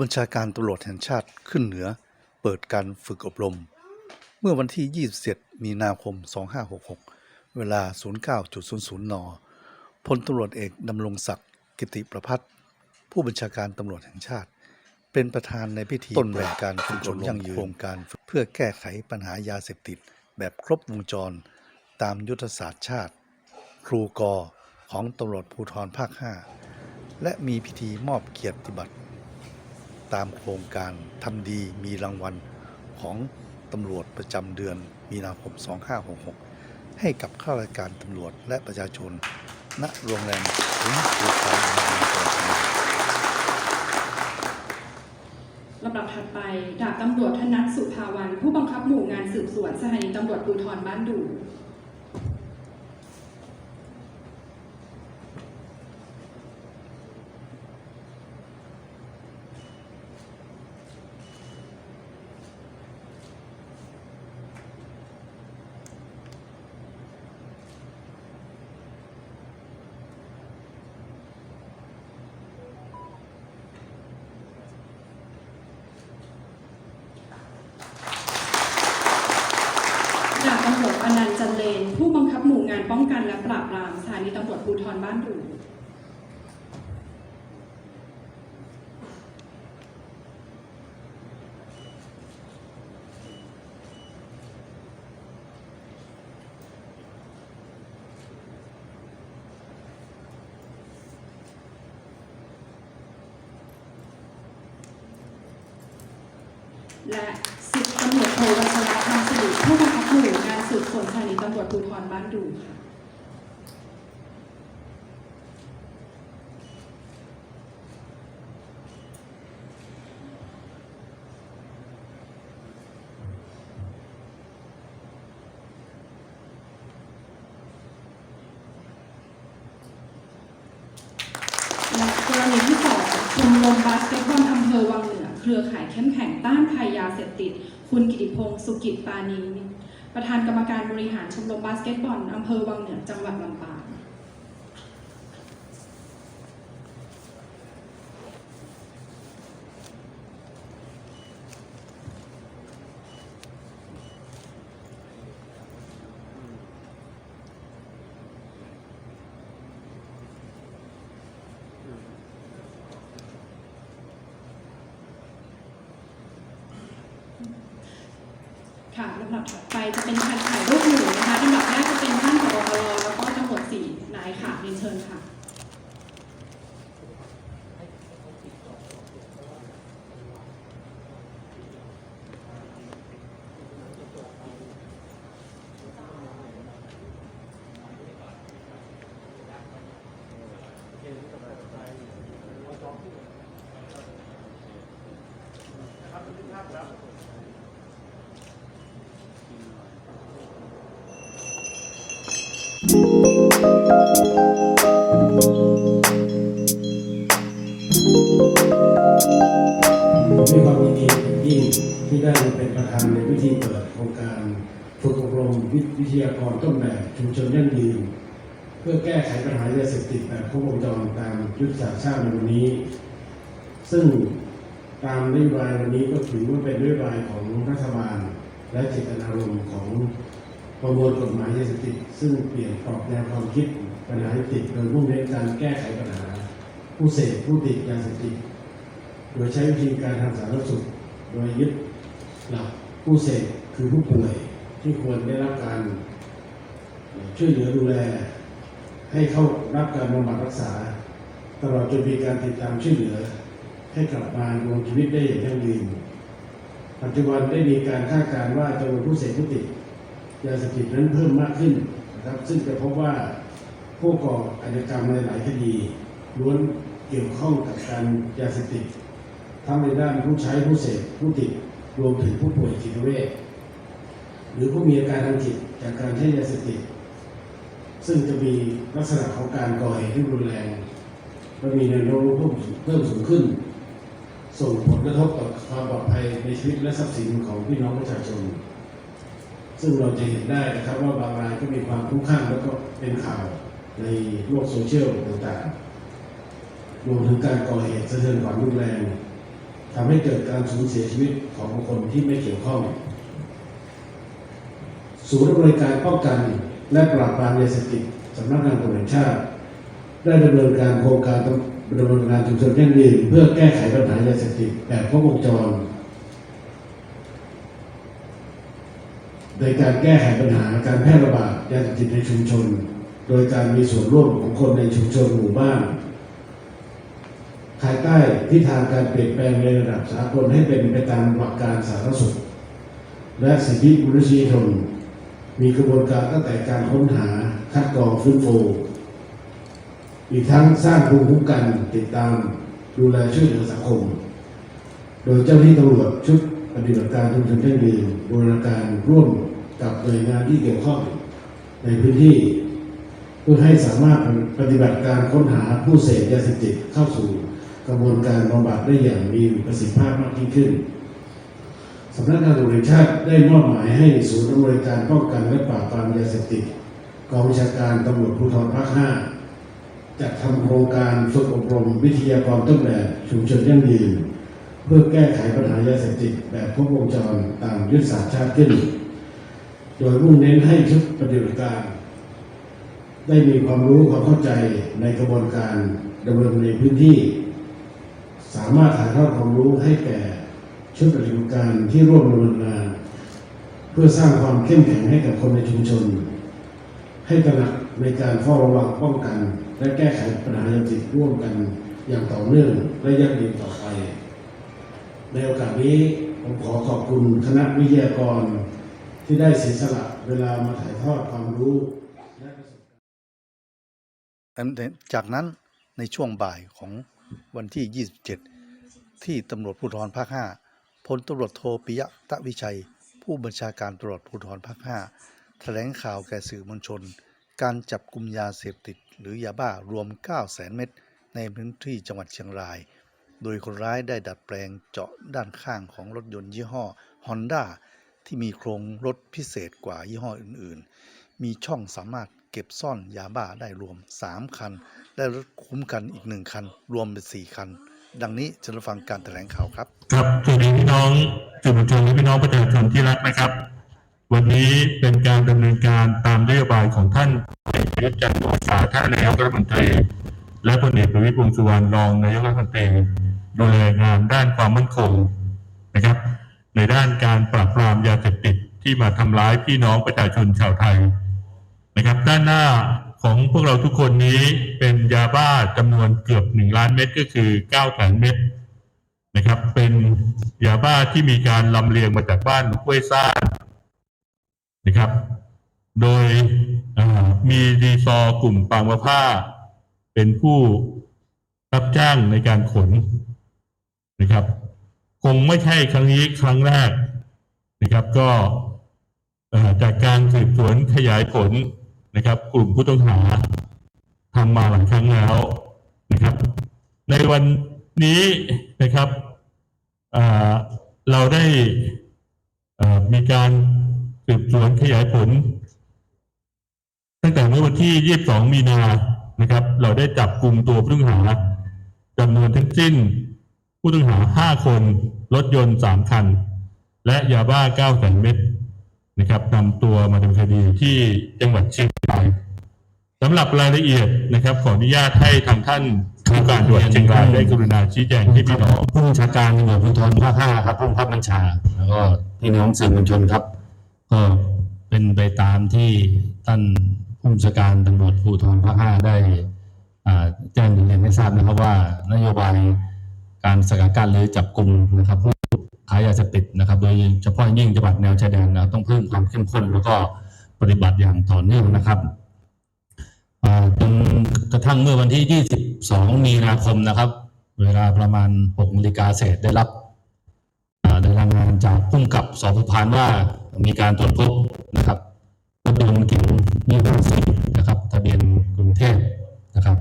บัญชาการตำรวจแห่งชาติขึ้นเหนือ เปิดการฝึกอบรม เมื่อวันที่ 27 มีนาคม 2566 เวลา 09.00 น พลตำรวจเอกดำรงศักดิ์กิติประพัฒน์ผู้บัญชาการตำรวจแห่งชาติ เป็นประธานในพิธีต้นแบบการฝึกอบรมยั่งยืนโครงการเพื่อแก้ไขปัญหายาเสพติด แบบครบวงจร ตามยุทธศาสตร์ชาติ ครูกอของตำรวจภูธรภาค 5 และมีพิธีมอบเกียรติบัตร ตามโครงการทำดีมีรางวัลของตำรวจประจำเดือนมีนาคม 2566 ให้กับข้าราชการตำรวจและประชาชน ณ โรงแรมถึงภูธรธาลบุรีลำดับถัดไป ดาบตำรวจธนัทสุภาวันผู้บังคับหมู่งานสืบสวนสถานีตำรวจภูธรบ้านดู ดาบตำรวจอนันต์จันเลน ผู้บังคับหมู่งาน ป้องกันและปราบปรามสถานีตำรวจภูธรบ้านดูและสิบตำรวจโทวัชระธรรมสิริผู้บังคับห มู่งานสืบสวนสถานีตำรวจภูธรบ้านดูค่ะและกรณีที่สองชมรมบาสเกตบอลอำเภอวังเหนือ เครือข่ายเข้มแข็งต้านภัยยาเสพติด คุณกิติพงศ์สุกิจปานี ประธานกรรมการบริหารชมรมบาสเกตบอลอำเภอวังเหนือจังหวัดลำปาง ค่ะลำดับถัดไปจะเป็นการถ่ายรูปหมู่นะคะลำดับแรกจะเป็นท่านผบตรแล้วก็ตำรวจสี่นายค่ะเรียนเชิญค่ะ มีความยินดีอย่างยิ่งที่ได้เป็นประธานในพิธีเปิดโครงการฝึกอบรมวิทยากรต้นแบบชุมชนยั่งยืน เพื่อแก้ไขปัญหายาเสพติดแบบครบวงจรตามยุทธศาสตร์ชาติในวันนี้ ซึ่งตามนโยบายวันนี้ก็ถือว่าเป็นนโยบายของรัฐบาล และเจตนารมณ์ของประมวลกฎหมายยาเสพติดซึ่งเปลี่ยนกรอบแนวความคิด ปัญหาเสพติดโดยมุ่งเน้นการแก้ไขปัญหา ผู้เสพผู้ติดยาเสพติดโดยใช้วิธีการทางสาธารณสุข โดยยึดหลักผู้เสพคือผู้ป่วยที่ควรได้รับการช่วยเหลือดูแล ให้เข้ารับการบำบัดรักษา ตลอดจนมีการติดตามช่วยเหลือ ให้กลับมาดำรงชีวิตได้อย่างยั่งยืนปัจจุบันได้มีการคาดการณ์ว่าจำนวนผู้เสพผู้ติดยาเสพติดนั้นเพิ่มมากขึ้นนะครับซึ่งจะพบว่า ผู้ก่ออาชญากรรมในหลายคดีล้วนเกี่ยวข้องกับการยาเสพติดทั้งในด้านผู้ใช้ผู้เสพผู้ติดรวมถึงผู้ป่วยจิตเวชหรือผู้มีอาการทางจิตจากการใช้ยาเสพติดซึ่งจะมีลักษณะของการก่อเหตุที่รุนแรงและมีแนวโน้มเพิ่มสูงเพิ่มสูงขึ้น ส่งผลกระทบต่อความปลอดภัยในชีวิตและทรัพย์สินของพี่น้องประชาชน ซึ่งเราจะเห็นได้นะครับว่าบางรายก็มีความคุ้มข้างแล้วก็เป็นข่าว ในโลกโซเชียลต่างๆรวมถึงการก่อเหตุสะเทือนขวัญรุนแรงทำให้เกิดการสูญเสียชีวิตของคนที่ไม่เกี่ยวข้อง ศูนย์อำนวยการป้องกันและปราบปรามยาเสพติดสำนักงานตำรวจชาติ ได้ดำเนินการโครงการดำเนินการชุมชนยั่งยืนเพื่อแก้ไขปัญหายาเสพติดแบบครบวงจร โดยการแก้ไขปัญหาการแพร่ระบาดยาเสพติดในชุมชน โดยการมีส่วนร่วมของคนในชุมชนหมู่บ้านภายใต้ทิศทางการเปลี่ยนแปลงในระดับสากลให้เป็นไปตามหลักการสาธารณสุข และสิทธิมนุษยชนมีกระบวนการตั้งแต่การค้นหาคัดกรองฟื้นฟูอีกทั้งสร้างภูมิคุ้มกันติดตามดูแลช่วยเหลือสังคม โดยเจ้าหน้าที่ตำรวจชุดปฏิบัติการชุมชนยั่งยืนบูรณาการร่วมกับหน่วยงานที่เกี่ยวข้องในพื้นที่ พื่อให้สามารถปฏิบัติการค้นหาผู้เสพยาเสพติดเข้าสู่กระบวนการบำบัดได้อย่างมีประสิทธิภาพมากยิ่งขึ้นสำนักงานตำรวจชาติได้มอบหมายให้ศูนย์อำนวยการป้องกันและปราบปรามยาเสพติดกองบัญชาการตำรวจภูธรภาค 5 จัดทำโครงการฝึกอบรมวิทยากรต้นแบบชุมชนยั่งยืน เพื่อแก้ไขปัญหายาเสพติดแบบครบวงจรตามยุทธศาสตร์ชาติขึ้น โดยมุ่งเน้นให้ชุดปฏิบัติการ ได้มีความรู้ความเข้าใจในกระบวนการดำเนินในพื้นที่ สามารถถ่ายทอดความรู้ให้แก่ชุดปฏิบัติการที่ร่วมดำเนินงาน เพื่อสร้างความเข้มแข็งให้กับคนในชุมชน ให้ตระหนักในการเฝ้าระวังป้องกัน และแก้ไขปัญหายาเสพติดร่วมกันอย่างต่อเนื่องและยั่งยืนต่อไป ในโอกาสนี้ผมขอขอบคุณคณะวิทยากรที่ได้เสียสละเวลามาถ่ายทอดความรู้ จากนั้นในช่วงบ่ายของวันที่ 27 ที่ตำรวจภูธรภาค 5พลตำรวจโทปิยะตะวิชัย ผู้บัญชาการตำรวจภูธรภาค 5 แถลงข่าวแก่สื่อมวลชน การจับกลุ่มยาเสพติด หรือยาบ้ารวม 9 0 0 0 0 0 เม็ดในพื้นที่จังหวัดเชียงราย โดยคนร้ายได้ดัดแปลงเจาะด้านข้างของรถยนต์ยี่ห้อ Honda ที่มีโครงรถพิเศษกว่ายี่ห้ออื่น ๆ มีช่องสามารถ เก็บซ่อนยาบ้าได้รวม 3 คันและรถคุ้มกันอีกหนึ่งคัน รวมเป็น 4 คัน ดังนี้จะรับฟังการแถลงข่าวครับ ครับสวัสดีพี่น้องสื่อมวลชนและพี่น้องประชาชนที่รักนะครับ วันนี้เป็นการดำเนินการตามนโยบายของท่านพลเอกประยุทธ์จันทร์โอชาท่านนายกรัฐมนตรี และพลเอกประวิตรวงสุวรรณรองนายกรัฐมนตรีดูแลงานด้านความมั่นคงนะครับ ในด้านการปราบปรามยาเสพติดที่มาทำร้ายพี่น้องประชาชนชาวไทย นะครับด้านหน้าของพวกเราทุกคนนี้เป็นยาบ้าจำนวนเกือบหนึ่งล้านเม็ดก็คือเก้าแสนเม็ดนะครับ เป็นยาบ้าที่มีการลำเลียงมาจากบ้านห้วยซ่านนะครับ โดยมีดีซอกลุ่มปางมะผ้า เป็นผู้รับจ้างในการขนนะครับ คงไม่ใช่ครั้งนี้ครั้งแรกนะครับ ก็จากการสืบสวนขยายผล นะครับ กลุ่มผู้ต้องหาทำมาหลายครั้งแล้วนะครับ ในวันนี้นะครับเราได้มีการสืบสวนขยายผล ตั้งแต่เมื่อวันที่ 22 มีนานะครับ เราได้จับกลุ่มตัวผู้ต้องหาจำนวนทั้งสิ้น ผู้ต้องหา 5 คน รถยนต์ 3 คัน และยาบ้า 9 แสนเม็ด นะครับนำตัวมาดำเนินคดีที่จังหวัดเชียงรายสำหรับรายละเอียดนะครับ ขออนุญาตให้ทางท่านผู้การตรวจเชียงรายได้กรุณาชี้แจงให้พี่น้องผู้บัญชาการตำรวจภูธรภาคห้าครับผู้บังคับบัญชา แล้วก็พี่น้องสื่อมวลชนครับ ก็เป็นไปตามที่ท่านผู้บัญชาการตำรวจภูธรภาคห้าได้แจ้งเรียนให้ทราบนะครับว่านโยบายการสกัดกั้นหรือจับกลุ่มนะครับผู้ ขายยาเสพติดนะครับ โดยเฉพาะยิ่งจังหวัดแนวชายแดนนะต้องเพิ่มความเข้มข้นแล้วก็ปฏิบัติอย่างต่อเนื่องนะครับจนกระทั่งเมื่อวันที่ 22 มีนาคมนะครับ เวลาประมาณ6นาฬิกาเศษได้รับได้รายงานจากผู้กับสพพานว่ามีการตรวจพบนะครับรถยนต์เก๋งยี่ห้อซีนะครับทะเบียนกรุงเทพนะครับ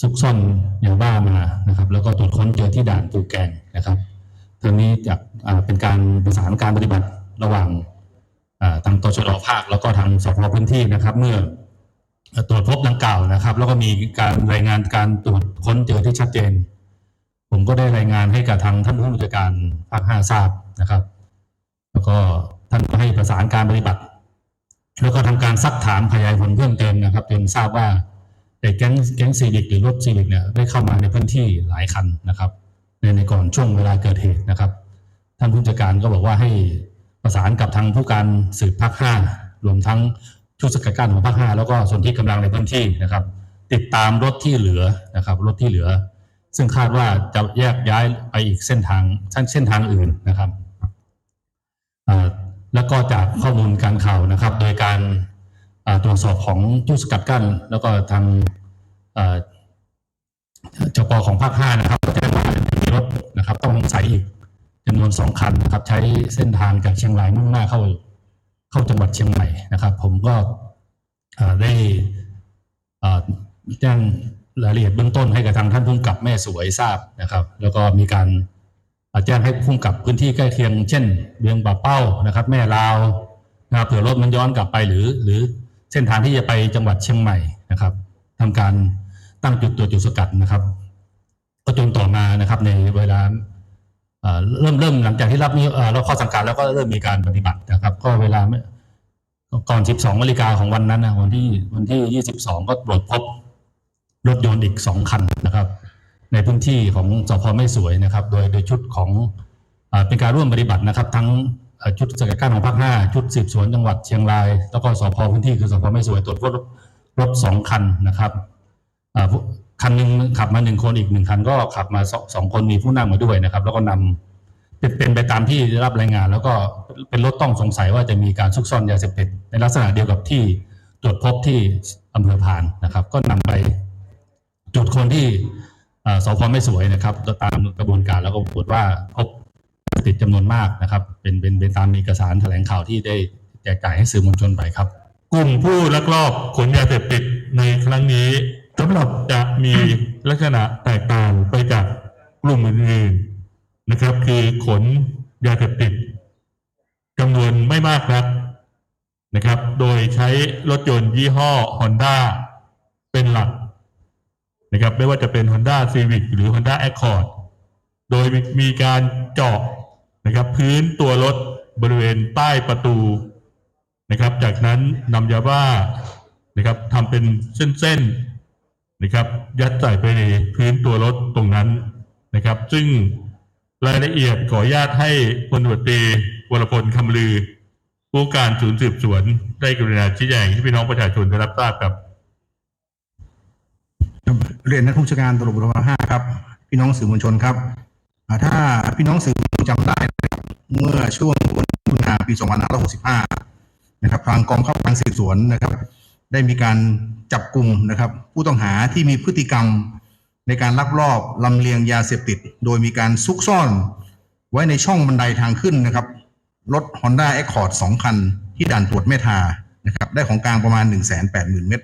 ซุกซ่อนยาบ้ามานะครับ แล้วก็ตรวจค้นเจอที่ด่านปูแกงนะครับ ทางนี้จากเป็นการประสานการปฏิบัติระหว่างทางตชดภาคแล้วก็ทางสพพื้นที่นะครับ เมื่อตรวจพบดังกล่าวนะครับ แล้วก็มีการรายงานการตรวจค้นเจอที่ชัดเจน ผมก็ได้รายงานให้กับทางท่านผู้บัญชาการภาคห้าทราบนะครับ แล้วก็ท่านก็ให้ประสานการปฏิบัติ แล้วก็ทำการซักถามขยายผลเพิ่มเติมนะครับจนทราบว่าไอ้แก๊งแก๊งซีวิกหรือรถซีวิกเนี่ยได้เข้ามาในพื้นที่หลายคันนะครับ ในในก่อนช่วงเวลาเกิดเหตุนะครับ ท่านผู้จัดการก็บอกว่าให้ประสานกับทางผู้การสืบภาคห้ารวมทั้งชุดสกัดกั้นของภาคห้าแล้วก็ส่วนที่กำลังในพื้นที่นะครับ ติดตามรถที่เหลือนะครับ รถที่เหลือ ซึ่งคาดว่าจะแยกย้ายไปอีกเส้นทางเส้นทางอื่นนะครับแล้วก็จากข้อมูลการข่าวนะครับ โดยการตรวจสอบของชุดสกัดกั้น แล้วก็ทางอ่าจปของภาคห้านะครับแจ้งว่า มีรถนะครับ ต้องสงสัยอีกจำนวนสองคันนะครับ ใช้เส้นทางจากเชียงรายมุ่งหน้าเข้า เข้าจังหวัดเชียงใหม่นะครับ ผมก็ได้แจ้งรายละเอียดเบื้องต้นให้กับทางท่านผู้กับแม่สวยทราบนะครับ แล้วก็มีการแจ้งให้ผู้กับพื้นที่ใกล้เคียง เช่นเวียงป่าเป้านะครับ แม่ลาวนะเผื่อรถมันย้อนกลับไปหรือ หรือเส้นทางที่จะไปจังหวัดเชียงใหม่นะครับทำการตั้งจุดตรวจจุดสกัดนะครับ ก็จนต่อมานะครับ ในเวลาเริ่มเริ่มหลังจากที่รับนี้เรับข้อสั่งการแล้วก็เริ่มมีการปฏิบัตินะครับ ก็เวลาก่อน 12นาฬิกาของวันนั้นนะวันที่วันที่ 22 ก็ตรวจพบรถยนต์อีก 2 คันนะครับ ในพื้นที่ของสพไม่สวยนะครับ โดยโดยชุดของเอ่อเป็นการร่วมปฏิบัตินะครับ ทั้งชุดสกัดกั้นของภาค5ชุดสืบสวนจังหวัดเชียงราย แล้วก็สพพื้นที่คือสพไม่สวยตรวจพบรถรถสองคันนะครับ คันหนึ่งขับมาหนึ่งคนอีกหนึ่งคันก็ขับมาสองสองคนมีผู้นั่งมาด้วยนะครับ แล้วก็นำเป็นเป็นไปตามที่ได้รับรายงาน แล้วก็เป็นรถต้องสงสัยว่าจะมีการซุกซ่อนยาเสพติดในลักษณะเดียวกับที่ตรวจพบที่อำเภอพานนะครับ ก็นำไปจุดคนที่สพไม่สวยนะครับตามกระบวนการแล้วก็ปรากฏว่าพบติดจำนวนมากนะครับ เป็นเป็นเป็นตามเอกสารแถลงข่าวที่ได้แจกจ่ายให้สื่อมวลชนไปครับ กลุ่มผู้ลักลอบขนยาเสพติดในครั้งนี้ สำหรับจะมีลักษณะแตกต่างไปจากกลุ่มอื่นๆนะครับ คือขนยาเสพติดจำนวนไม่มากนักนะครับ โดยใช้รถยนต์ยี่ห้อ Honda เป็นหลักนะครับ ไม่ว่าจะเป็น Honda Civic หรือ Honda Accord โดยมีการเจาะนะครับ พื้นตัวรถบริเวณใต้ประตูนะครับ จากนั้นนำยาบ้านะครับทำเป็นเส้นๆ นะครับ ยัดใส่ไปในพื้นตัวรถตรงนั้นนะครับ ซึ่งรายละเอียดขออนุญาตให้พลตรวจตรีวรพลคำลือ ผู้การศูนย์สืบสวนได้กรุณาชี้แจงให้พี่น้องประชาชนได้รับทราบครับ เรียนนักผู้จัดการตำรวจภูธรห้าครับ พี่น้องสื่อมวลชนครับถ้าพี่น้องสื่อมวลชนจำได้เมื่อช่วงวันพุนาปี 2565 นะครับ ทางกองข้าการสืบสวนนะครับ ได้มีการจับกลุ่มนะครับ ผู้ต้องหาที่มีพฤติกรรมในการลักลอบลำเลียงยาเสพติด โดยมีการซุกซ่อน ไว้ในช่องบันไดทางขึ้นนะครับรถ Honda Accord 2 คัน ที่ด่านตรวจเมทานะครับได้ของกลางประมาณ 180,000 เม็ด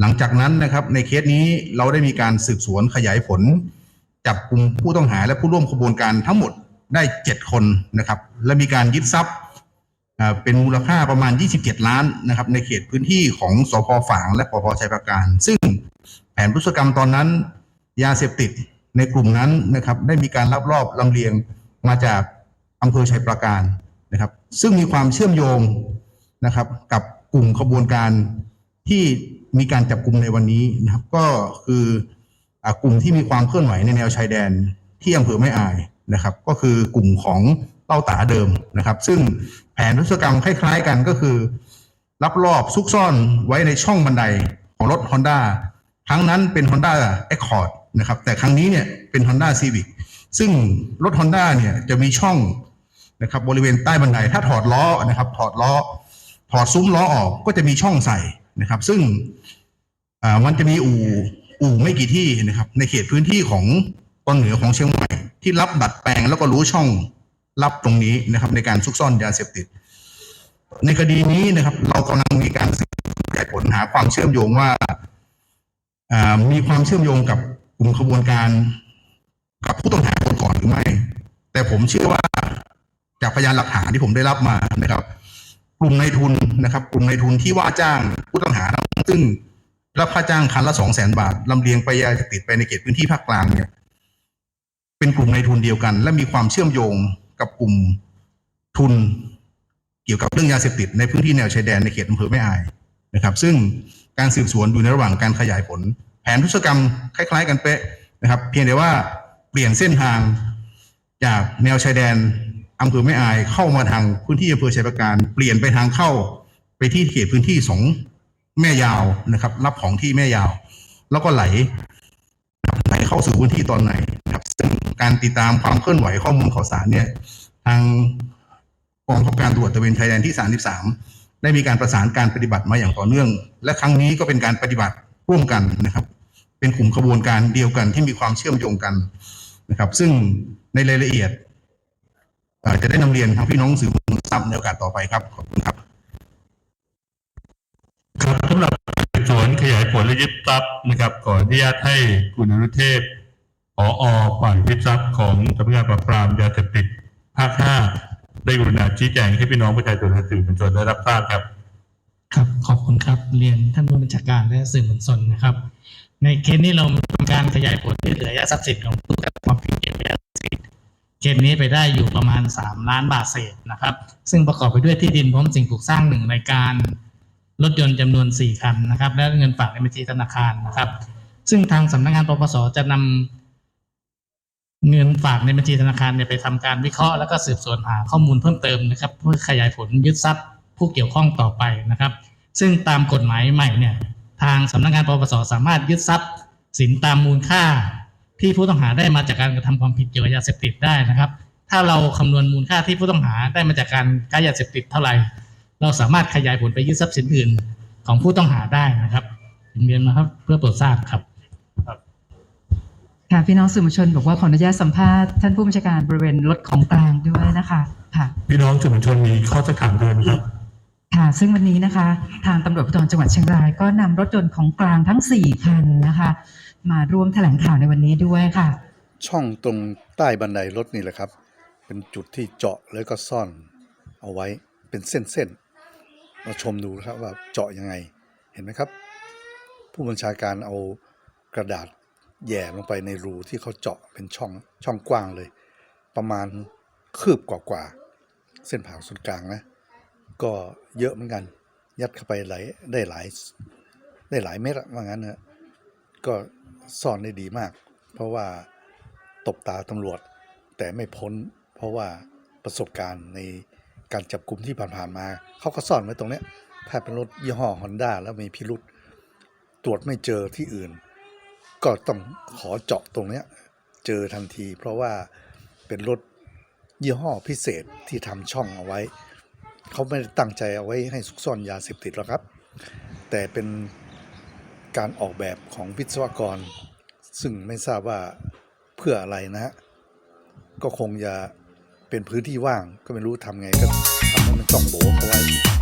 หลังจากนั้นนะครับในเคสนี้เราได้มีการสืบสวนขยายผล จับกลุ่มผู้ต้องหาและผู้ร่วมขบวนการทั้งหมดได้ 7 คนนะครับและมีการยึดทรัพย์ เป็นมูลค่าประมาณ 27 ล้านนะครับ ในเขตพื้นที่ของสพฝางและปพชัยประการ ซึ่งแผนพฤติกรรมตอนนั้น ยาเสพติดในกลุ่มนั้นนะครับ ได้มีการลักลอบลำเลียงมาจากอำเภอชัยประการนะครับ ซึ่งมีความเชื่อมโยงนะครับ กับกลุ่มขบวนการที่มีการจับกลุ่มในวันนี้นะครับ ก็คืออกลุ่มที่มีความเคลื่อนไหวในแนวชายแดนที่อำเภอแม่อายนะครับ ก็คือกลุ่มของเต้าตาเดิมนะครับ ซึ่ง แผนพฤติกรรมคล้ายๆกันก็คือลักลอบซุกซ่อนไว้ในช่องบันไดของรถ Honda ครั้งนั้นเป็น Honda Accord นะครับ แต่ครั้งนี้เนี่ยเป็น Honda Civic ซึ่งรถ Honda เนี่ยจะมีช่องนะครับบริเวณใต้บันไดถ้าถอดล้อนะครับ ถอดล้อ ถอดซุ้มล้อออกก็จะมีช่องใส่นะครับ ซึ่งอ่ามันจะมีอู่อู่ไม่กี่ที่นะครับ ในเขตพื้นที่ของตอนเหนือของเชียงใหม่ที่รับดัดแปลงแล้วก็รู้ช่อง รับตรงนี้นะครับ ในการซุกซ่อนยาเสพติด ในคดีนี้นะครับ เรากำลังมีการสืบขยายผลหาความเชื่อมโยงว่ามีความเชื่อมโยงกับกลุ่มขบวนการกับผู้ต้องหาคนก่อนหรือไม่ แต่ผมเชื่อว่าจากพยานหลักฐานที่ผมได้รับมานะครับ กลุ่มนายทุนนะครับ กลุ่มนายทุนที่ว่าจ้างผู้ต้องหาซึ่งรับค่าจ้างคันละสองแสนบาทลำเลียงไปยาเสพติดไปในเขตพื้นที่ภาคกลางเนี่ย เป็นกลุ่มในทุนเดียวกัน และมีความเชื่อมโยง กับกลุ่มทุนเกี่ยวกับเรื่องยาเสพติดในพื้นที่แนวชายแดนในเขตอำเภอแม่อายนะครับ ซึ่งการสืบสวนอยู่ในระหว่างการขยายผล แผนทุศกรรมคล้ายๆ กันเป๊ะนะครับ เพียงแต่ว่าเปลี่ยนเส้นทางจากแนวชายแดนอำเภอแม่อายเข้ามาทางพื้นที่อำเภอชัยประการ เปลี่ยนไปทางเข้าไปที่เขตพื้นที่สองแม่ยาวนะครับ รับของที่แม่ยาว แล้วก็ไหลไหลเข้าสู่พื้นที่ตอนไหน การติดตามความเคลื่อนไหวข้อมูลข่าวสารเนี่ย ทางกองกำกับการตรวจตะเวนชายแดนที่ 33 ได้มีการประสานการปฏิบัติมาอย่างต่อเนื่อง และครั้งนี้ก็เป็นการปฏิบัติร่วมกันนะครับ เป็นกลุ่มขบวนการเดียวกันที่มีความเชื่อมโยงกันนะครับ ซึ่งในรายละเอียดอาจจะได้นำเรียนทางพี่น้องสื่อมวลชนทราบในโอกาสต่อไปครับขอบคุณครับครับสำหรับสืบสวนขยายผลและยึดทรัพย์นะครับขออนุญาตให้คุณอนุเทพ ผอฝ่ายยึดทรัพย์ของสำนักงานปราบปรามยาเสพติดภาคห้าได้กรุณาชี้แจงให้พี่น้องประชาชนและสื่อมวลชนได้รับทราบครับ ครับขอบคุณครับ เรียนท่านผู้บัญชาการและสื่อมวลชนนะครับ ในเคสนี้เราทำการขยายผลที่เหลือยาทรัพย์สินของผู้กระทำความผิดเกี่ยวกับยาเสพติดเคสนี้ไปได้อยู่ประมาณ 3 ล้านบาทเศษนะครับ ซึ่งประกอบไปด้วยที่ดินพร้อมสิ่งปลูกสร้างหนึ่งรายการรถยนต์จำนวน 4 คันนะครับ และเงินฝากในบัญชีธนาคารนะครับ ซึ่งทางสำนักงานปปสจะนำ เงินฝากในบัญชีธนาคารเนี่ยไปทำการวิเคราะห์แล้วก็สืบสวนหาข้อมูลเพิ่มเติมนะครับเพื่อขยายผลยึดทรัพย์ผู้เกี่ยวข้องต่อไปนะครับ ซึ่งตามกฎหมายใหม่เนี่ยทางสำนักงานปปสสามารถยึดทรัพย์สินตามมูลค่า ที่ผู้ต้องหาได้มาจากการกระทำความผิดเกี่ยวกับยาเสพติดได้นะครับ ถ้าเราคำนวณมูลค่าที่ผู้ต้องหาได้มาจากการค้ายาเสพติดเท่าไหร่ เราสามารถขยายผลไปยึดทรัพย์สินอื่น ของผู้ต้องหาได้นะครับเรียนมาครับเพื่อโปรดทราบครับ พี่น้องสื่อมวลชนบอกว่าขออนุญาตสัมภาษณ์ท่านผู้บัญชาการบริเวณรถของกลางด้วยนะคะค่ะ พี่น้องสื่อมวลชนมีข้อสักถามเดิมครับ ค่ะ ซึ่งวันนี้นะคะ ทางตำรวจภูธรจังหวัดเชียงราย ก็นำรถยนต์ของกลางทั้ง 4 คันนะคะ มาร่วมแถลงข่าวในวันนี้ด้วยค่ะ ช่องตรงใต้บันไดรถนี่แหละครับ เป็นจุดที่เจาะแล้วก็ซ่อนเอาไว้เป็นเส้นๆเราชมดูนะครับว่าเจาะยังไงเห็นไหมครับ ผู้บัญชาการเอากระดาษ แย่ลงไปในรูที่เขาเจาะเป็นช่องช่องกว้างเลย ประมาณคืบกว่าๆเส้นผ่าศูนย์กลางนะ ก็เยอะเหมือนกัน ยัดเข้าไปหลายได้หลายได้หลายเม็ดว่างั้นนะก็ซ่อนได้ดีมาก เพราะว่าตบตาตำรวจ แต่ไม่พ้น เพราะว่าประสบการณ์ในการจับกลุ่มที่ผ่านๆมา เขาก็ซ่อนไว้ตรงเนี้ยถ้าเป็นรถยี่ห้อฮอนด้าแล้วมีพิรุษตรวจไม่เจอที่อื่น ก็ต้องขอเจาะตรงเนี้ยเจอทันที เพราะว่าเป็นรถยี่ห้อพิเศษที่ทำช่องเอาไว้ เขาไม่ได้ตั้งใจเอาไว้ให้ซุกซ่อนยาเสพติดหรอกครับ แต่เป็นการออกแบบของวิศวกร ซึ่งไม่ทราบว่าเพื่ออะไรนะฮะ ก็คงจะเป็นพื้นที่ว่างก็ไม่รู้ทำไงก็ทำให้มันจ่องโบเขาไว้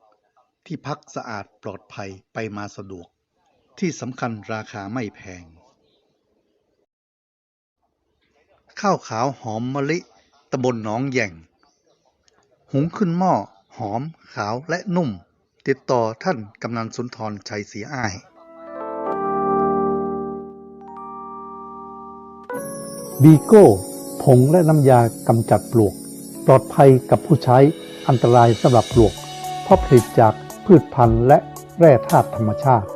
ที่พักสะอาดปลอดภัยไปมาสะดวก ที่สำคัญราคาไม่แพง ข้าวขาวหอมมะลิตำบนหนองแย่ง หุงขึ้นหม้อหอมขาวและนุ่ม ติดต่อท่านกำนันสุนทรชัยศรีอ้ายบีโก้ผงและน้ำยากำจัดปลวก ปลอดภัยกับผู้ใช้อันตรายสำหรับปลวกเพราะผลิตจาก พืชพันธุ์และแร่ธาตุธรรมชาติ